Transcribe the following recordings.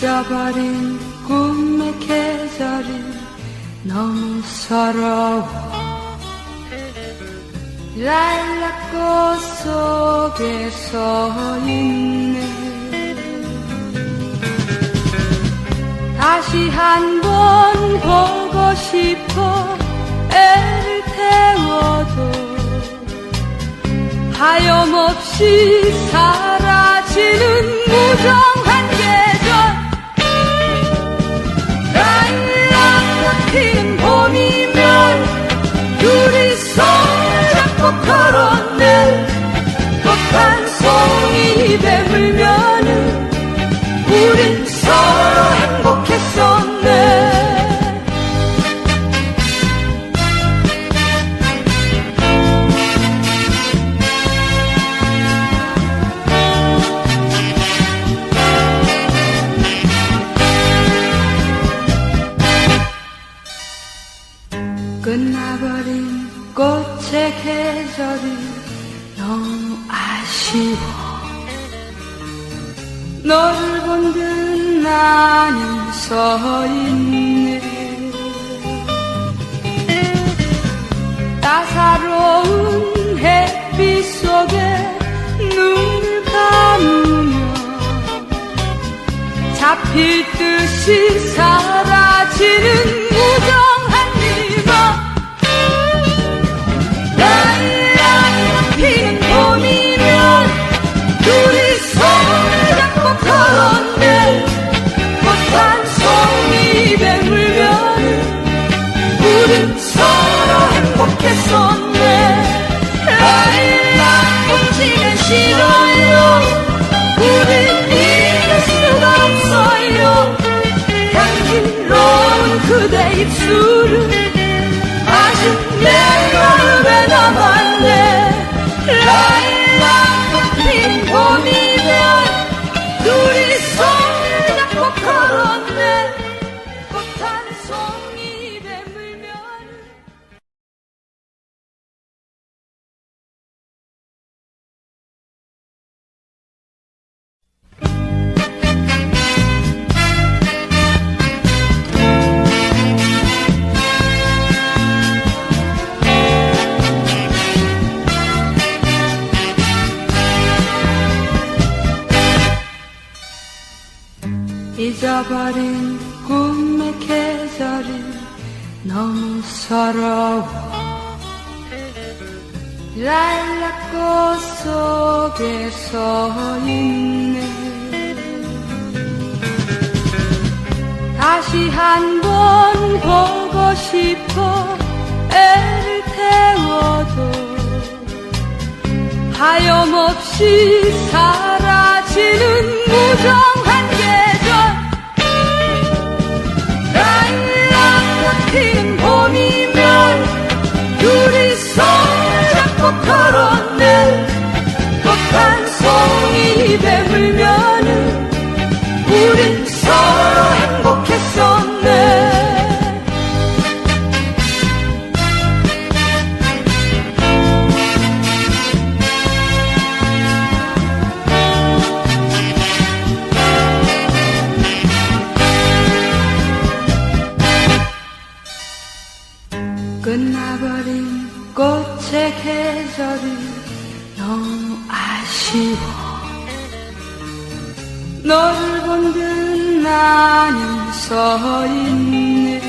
잊어버린 꿈의 계절이 너무 서러워. 라일락꽃 속에 서 있네. 다시 한 번 보고 싶어 애를 태워도 하염없이 사라지는 무정한 우린 서로 행복했었네. 끝나버린 꽃의 계절이 너무 아쉬워 너를 본 듯 나는 서 있네. 따사로운 햇빛 속에 눈을 감으며 잡힐 듯이 잊어버린 꿈의 계절이 너무 서러워. 라일락꽃 속에 서 있네. 다시 한 번 보고 싶어 애를 태워도 하염없이 사라지는 무정 잡고 걸었네. 꽃한 송이 입에 물면은 우린 서로 행복했었네. 끝나버린 꽃의 계절이 너무 아쉬워. 너를 본 듯 나는 서 있네.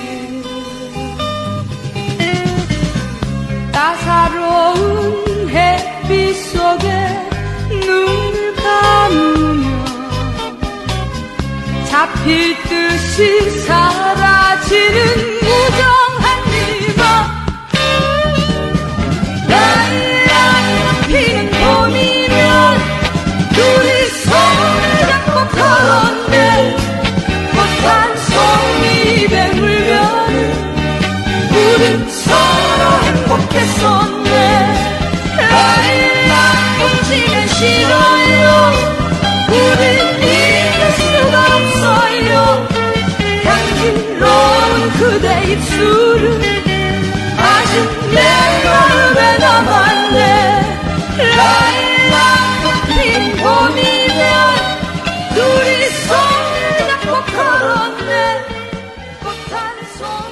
따사로운 햇빛 속에 눈을 감으며 잡힐 듯이 corazón.